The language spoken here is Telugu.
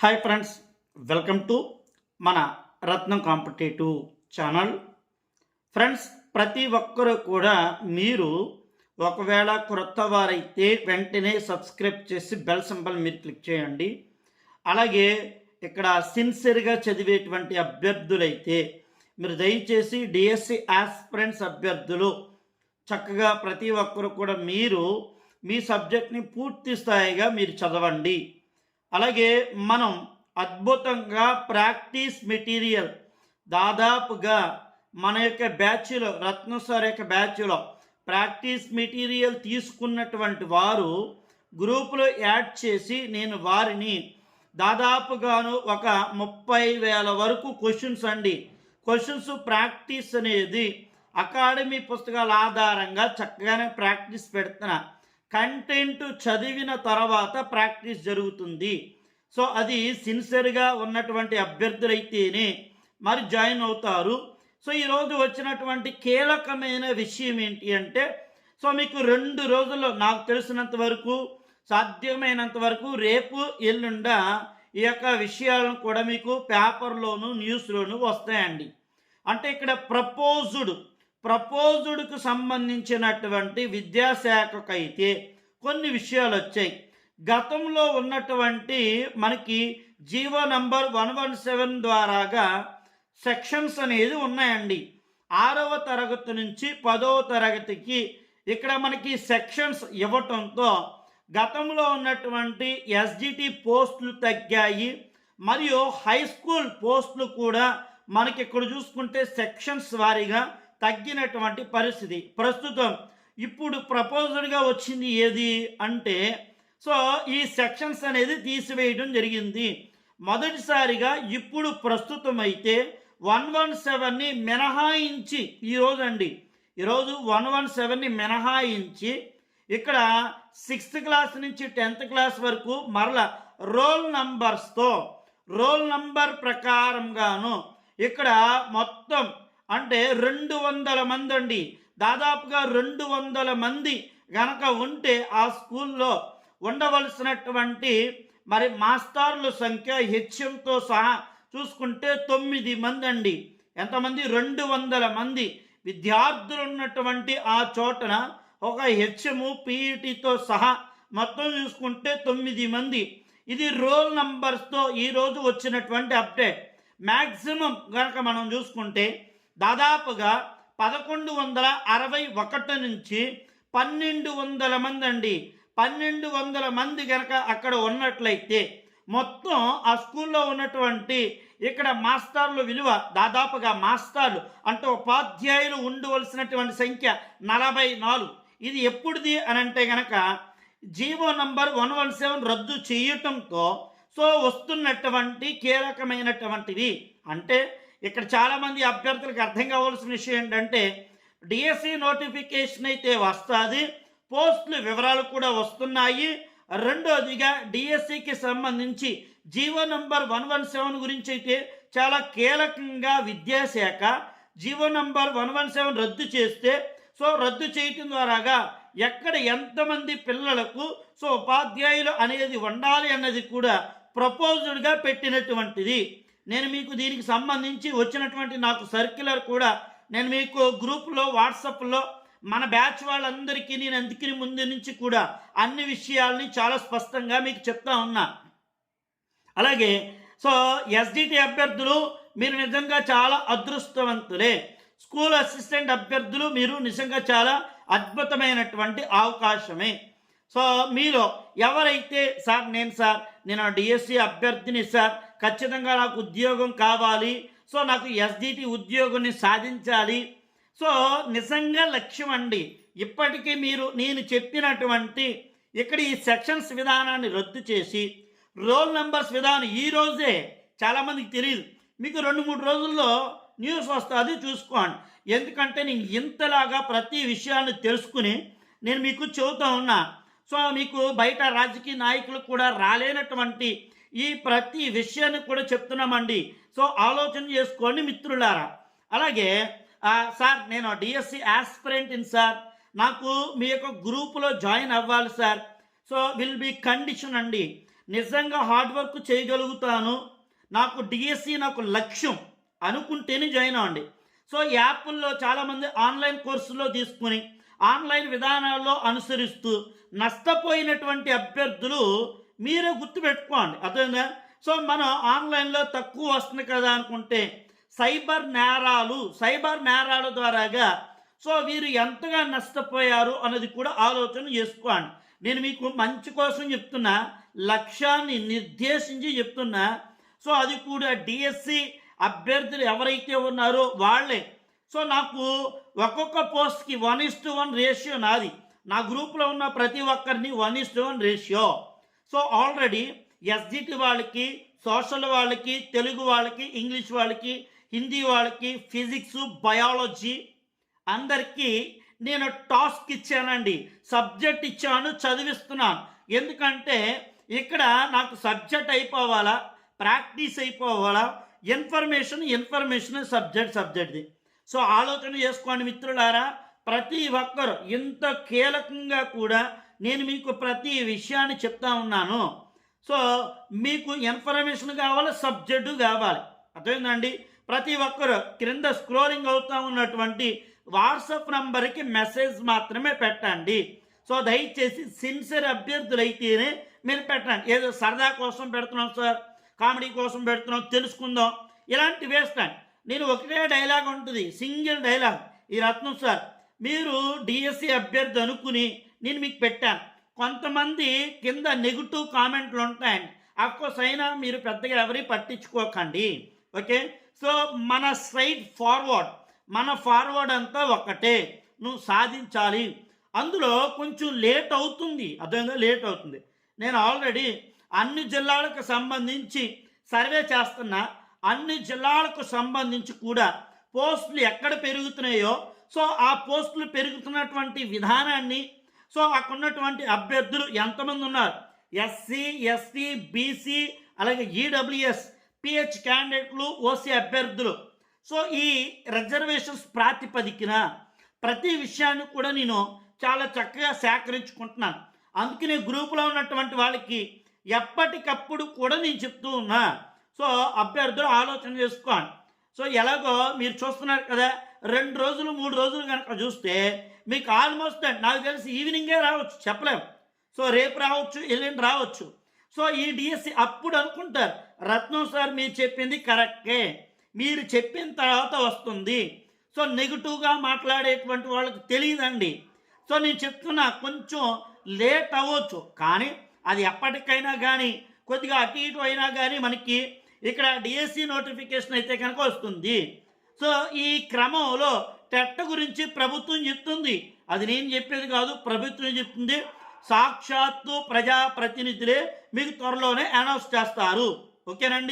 హాయ్ ఫ్రెండ్స్ వెల్కమ్ టు మన రత్నం కాంపిటేటివ్ ఛానల్ ఫ్రెండ్స్ ప్రతి ఒక్కరూ కూడా మీరు ఒకవేళ క్రొత్త వారైతే వెంటనే సబ్స్క్రైబ్ చేసి బెల్ సింబల్ మీరు క్లిక్ చేయండి అలాగే ఇక్కడ సిన్సియర్గా చదివేటువంటి అభ్యర్థులైతే మీరు దయచేసి డిఎస్సి ఆస్పిరెంట్స్ అభ్యర్థులు చక్కగా ప్రతి ఒక్కరు కూడా మీరు మీ సబ్జెక్ట్ని పూర్తి స్థాయిగా మీరు చదవండి అలాగే మనం అద్భుతంగా ప్రాక్టీస్ మెటీరియల్ దాదాపుగా మన యొక్క బ్యాచ్లో రత్న సార్ యొక్క బ్యాచ్లో ప్రాక్టీస్ మెటీరియల్ తీసుకున్నటువంటి వారు గ్రూపులో యాడ్ చేసి నేను వారిని దాదాపుగాను ఒక ముప్పై వేల వరకు క్వశ్చన్స్ అండి. క్వశ్చన్స్ ప్రాక్టీస్ అనేది అకాడమీ పుస్తకాల ఆధారంగా చక్కగానే ప్రాక్టీస్ పెడుతున్నా. కంటెంట్ చదివిన తర్వాత ప్రాక్టీస్ జరుగుతుంది. సో అది సిన్సియర్గా ఉన్నటువంటి అభ్యర్థులైతేనే మరి జాయిన్ అవుతారు. సో ఈరోజు వచ్చినటువంటి కీలకమైన విషయం ఏంటి అంటే సో మీకు రెండు రోజుల్లో నాకు తెలిసినంత వరకు సాధ్యమైనంత వరకు రేపు ఎల్లుండ ఈ యొక్క విషయాలను కూడా మీకు పేపర్లోను న్యూస్లోను వస్తాయండి. అంటే ఇక్కడ ప్రపోజుడ్ ప్రపోజుడ్కు సంబంధించినటువంటి విద్యాశాఖకైతే కొన్ని విషయాలు వచ్చాయి గతంలో ఉన్నటువంటి మనకి G O number one one seven ద్వారాగా సెక్షన్స్ అనేది ఉన్నాయండి. ఆరవ తరగతి నుంచి పదవ తరగతికి ఇక్కడ మనకి సెక్షన్స్ ఇవ్వటంతో గతంలో ఉన్నటువంటి ఎస్జిటి పోస్టులు తగ్గాయి. మరియు హై స్కూల్ పోస్టులు కూడా మనకి ఇక్కడ చూసుకుంటే సెక్షన్స్ వారీగా తగ్గినటువంటి పరిస్థితి. ప్రస్తుతం ఇప్పుడు ప్రపోజల్గా వచ్చింది ఏది అంటే సో ఈ సెక్షన్స్ అనేది తీసివేయడం జరిగింది. మొదటిసారిగా ఇప్పుడు ప్రస్తుతం అయితే వన్ వన్ సెవెన్ని మినహాయించి ఈరోజు అండి ఈరోజు వన్ వన్ సెవెన్ని మినహాయించి ఇక్కడ సిక్స్త్ క్లాస్ నుంచి టెన్త్ క్లాస్ వరకు మరల రోల్ నంబర్స్తో రోల్ నంబర్ ప్రకారంగాను ఇక్కడ మొత్తం అంటే రెండు వందల మంది అండి. దాదాపుగా రెండు వందల మంది గనక ఉంటే ఆ స్కూల్లో ఉండవలసినటువంటి మరి మాస్టార్ల సంఖ్య హెచ్ఎంతో సహా చూసుకుంటే తొమ్మిది మంది అండి. ఎంతమంది? రెండు వందల మంది. విద్యార్థులు ఉన్నటువంటి ఆ చోటన ఒక హెచ్ఎము పీఈటీతో సహా మొత్తం చూసుకుంటే తొమ్మిది మంది. ఇది రోల్ నంబర్స్తో ఈరోజు వచ్చినటువంటి అప్డేట్. మ్యాక్సిమం కనుక మనం చూసుకుంటే దాదాపుగా పదకొండు వందల అరవై ఒకటి నుంచి పన్నెండు వందల మంది అండి. పన్నెండు వందల మంది కనుక అక్కడ ఉన్నట్లయితే మొత్తం ఆ స్కూల్లో ఉన్నటువంటి ఇక్కడ మాస్టర్ల విలువ దాదాపుగా మాస్టర్లు అంటే ఉపాధ్యాయులు ఉండవలసినటువంటి సంఖ్య నలభై నాలుగు. ఇది ఎప్పుడుది అని అంటే గనక GO number one one seven రద్దు చేయటంతో సో వస్తున్నటువంటి కీలకమైనటువంటివి అంటే ఇక్కడ చాలామంది అభ్యర్థులకు అర్థం కావాల్సిన విషయం ఏంటంటే డిఎస్సి నోటిఫికేషన్ అయితే వస్తుంది పోస్టుల వివరాలు కూడా వస్తున్నాయి. రెండోదిగా డిఎస్సికి సంబంధించి GO number one one seven గురించి అయితే చాలా కీలకంగా విద్యాశాఖ GO number one one seven రద్దు చేస్తే సో రద్దు చేయటం ద్వారాగా ఎక్కడ ఎంతమంది పిల్లలకు సో ఉపాధ్యాయులు అనేది ఉండాలి అన్నది కూడా ప్రపోజల్గా పెట్టినటువంటిది. నేను మీకు దీనికి సంబంధించి వచ్చినటువంటి నాకు సర్క్యులర్ కూడా నేను మీకు గ్రూప్లో వాట్సాప్లో మన బ్యాచ్ వాళ్ళందరికీ నేను అందుకని ముందు నుంచి కూడా అన్ని విషయాల్ని చాలా స్పష్టంగా మీకు చెప్తా ఉన్నా. అలాగే సో ఎస్డిటి అభ్యర్థులు మీరు నిజంగా చాలా అదృష్టవంతులే. స్కూల్ అసిస్టెంట్ అభ్యర్థులు మీరు నిజంగా చాలా అద్భుతమైనటువంటి అవకాశమే. సో మీరు ఎవరైతే సార్ నేను సార్ నేను డిఎస్సి అభ్యర్థిని సార్ ఖచ్చితంగా నాకు ఉద్యోగం కావాలి. సో నాకు ఎస్డిటి ఉద్యోగాన్ని సాధించాలి. సో నిజంగా లక్ష్యం అండి. ఇప్పటికీ మీరు నేను చెప్పినటువంటి ఇక్కడ ఈ సెక్షన్స్ విధానాన్ని రద్దు చేసి రోల్ నెంబర్స్ విధానం ఈ రోజే చాలామందికి తెలియదు మీకు రెండు మూడు రోజుల్లో న్యూస్ వస్తుంది చూసుకోండి. ఎందుకంటే నేను ఇంతలాగా ప్రతి విషయాన్ని తెలుసుకుని నేను మీకు చెబుతా ఉన్నా. సో మీకు బయట రాజకీయ నాయకులకు కూడా రాలేనటువంటి ఈ ప్రతి విషయాన్ని కూడా చెప్తున్నామండి. సో ఆలోచన చేసుకోండి మిత్రులారా. అలాగే సార్ నేను డిఎస్సి ఆస్పిరెంట్ ఇన్ సార్. నాకు మీ యొక్క గ్రూపులో జాయిన్ అవ్వాలి sir. So will be condition అండి. నిజంగా హార్డ్ వర్క్ చేయగలుగుతాను. నాకు డిఎస్సి నాకు లక్ష్యం అనుకుంటేనే జాయిన్ అవ్వండి. సో యాప్ల్లో చాలామంది ఆన్లైన్ కోర్సులో తీసుకుని ఆన్లైన్ విధానాల్లో అనుసరిస్తూ నష్టపోయినటువంటి అభ్యర్థులు మీరే గుర్తుపెట్టుకోండి. అర్థమైందా? సో మనం ఆన్లైన్లో తక్కువ వస్తుంది కదా అనుకుంటే సైబర్ నేరాలు సైబర్ నేరాల ద్వారాగా సో వీరు ఎంతగా నష్టపోయారు అన్నది కూడా ఆలోచన చేసుకోండి. నేను మీకు మంచి కోసం చెప్తున్నా లక్ష్యాన్ని నిర్దేశించి చెప్తున్నా. సో అది కూడా డిఎస్సి అభ్యర్థులు ఎవరైతే ఉన్నారో వాళ్ళే. సో నాకు ఒక్కొక్క పోస్ట్కి one is to one ratio నాది. నా గ్రూప్లో ఉన్న ప్రతి ఒక్కరిని one is to one ratio. So already SGT వాళ్ళకి సోషల్ వాళ్ళకి తెలుగు వాళ్ళకి ఇంగ్లీష్ వాళ్ళకి హిందీ వాళ్ళకి ఫిజిక్స్ బయాలజీ అందరికీ నేను టాస్క్ ఇచ్చానండి. సబ్జెక్ట్ ఇచ్చాను చదివిస్తున్నాను. ఎందుకంటే ఇక్కడ నాకు సబ్జెక్ట్ అయిపోవాలా ప్రాక్టీస్ అయిపోవాలా ఇన్ఫర్మేషన్ ఇన్ఫర్మేషన్ సబ్జెక్ట్ సబ్జెక్ట్ది. సో ఆలోచన చేసుకోండి మిత్రులారా ప్రతి ఒక్కరు ఇంత కీలకంగా కూడా నేను మీకు ప్రతి విషయాన్ని చెప్తా ఉన్నాను. సో మీకు ఇన్ఫర్మేషన్ కావాలి సబ్జెక్టు కావాలి. అర్థమైందండి? ప్రతి ఒక్కరు క్రింద స్క్రోలింగ్ అవుతూ ఉన్నటువంటి వాట్సాప్ నంబర్కి మెసేజ్ మాత్రమే పెట్టండి. సో దయచేసి సిన్సియర్ అభ్యర్థులు అయితేనే మీరు పెట్టండి. ఏదో సరదా కోసం పెడుతున్నాం సార్ కామెడీ కోసం పెడుతున్నాం తెలుసుకుందాం. ఇలాంటి వేస్తాను నేను ఒకటే డైలాగ్ ఉంటుంది సింగిల్ డైలాగ్. ఈ రత్నం సార్ మీరు డిఎస్సి అభ్యర్థి అనుకుని నేను మీకు పెట్టాను. కొంతమంది కింద నెగిటివ్ కామెంట్లు ఉంటాయండి. అఫ్కోర్స్ అయినా మీరు పెద్దగా ఎవరి పట్టించుకోకండి. ఓకే? సో మన స్ట్రైట్ ఫార్వర్డ్ మన ఫార్వర్డ్ అంతా ఒక్కటే నువ్వు సాధించాలి. అందులో కొంచెం లేట్ అవుతుంది. అర్థంగా లేట్ అవుతుంది. నేను ఆల్రెడీ అన్ని జిల్లాలకు సంబంధించి సర్వే చేస్తున్నా. అన్ని జిల్లాలకు సంబంధించి కూడా పోస్టులు ఎక్కడ పెరుగుతున్నాయో సో ఆ పోస్టులు పెరుగుతున్నటువంటి విధానాన్ని సో అక్కడ ఉన్నటువంటి అభ్యర్థులు ఎంతమంది ఉన్నారు? ఎస్సీ ఎస్టీ బీసీ అలాగే ఈడబ్ల్యూఎస్ పిహెచ్ క్యాండిడేట్లు ఓసీ అభ్యర్థులు. సో ఈ రిజర్వేషన్స్ ప్రాతిపదికన ప్రతి విషయాన్ని కూడా నేను చాలా చక్కగా సేకరించుకుంటున్నాను. అందుకనే గ్రూపులో ఉన్నటువంటి వాళ్ళకి ఎప్పటికప్పుడు కూడా నేను చెప్తూ ఉన్నా. సో అభ్యర్థులు ఆలోచన చేసుకోండి సో ఎలాగో మీరు చూస్తున్నారు కదా రెండు రోజులు మూడు రోజులు కనుక చూస్తే మీకు ఆల్మోస్ట్ నాకు తెలిసి ఈవినింగే రావచ్చు చెప్పలేము సో రేపు రావచ్చు ఎల్లుండి రావచ్చు. సో ఈ డిఎస్సి అప్పుడు అనుకుంటారు రత్నం సార్ మీరు చెప్పింది కరెక్టే మీరు చెప్పిన తర్వాత వస్తుంది. సో నెగిటివ్గా మాట్లాడేటువంటి వాళ్ళకి తెలియదండి. సో నేను చెప్తున్నా కొంచెం లేట్ అవ్వచ్చు. కానీ అది ఎప్పటికైనా కానీ కొద్దిగా అటు ఇటు అయినా కానీ మనకి ఇక్కడ డిఎస్సి నోటిఫికేషన్ అయితే కనుక వస్తుంది. సో ఈ క్రమంలో టెట్ట గురించి ప్రభుత్వం చెప్తుంది. అది నేను చెప్పేది కాదు ప్రభుత్వం చెప్తుంది. సాక్షాత్తు ప్రజాప్రతినిధులే మీకు త్వరలోనే అనౌన్స్ చేస్తారు. ఓకేనండి?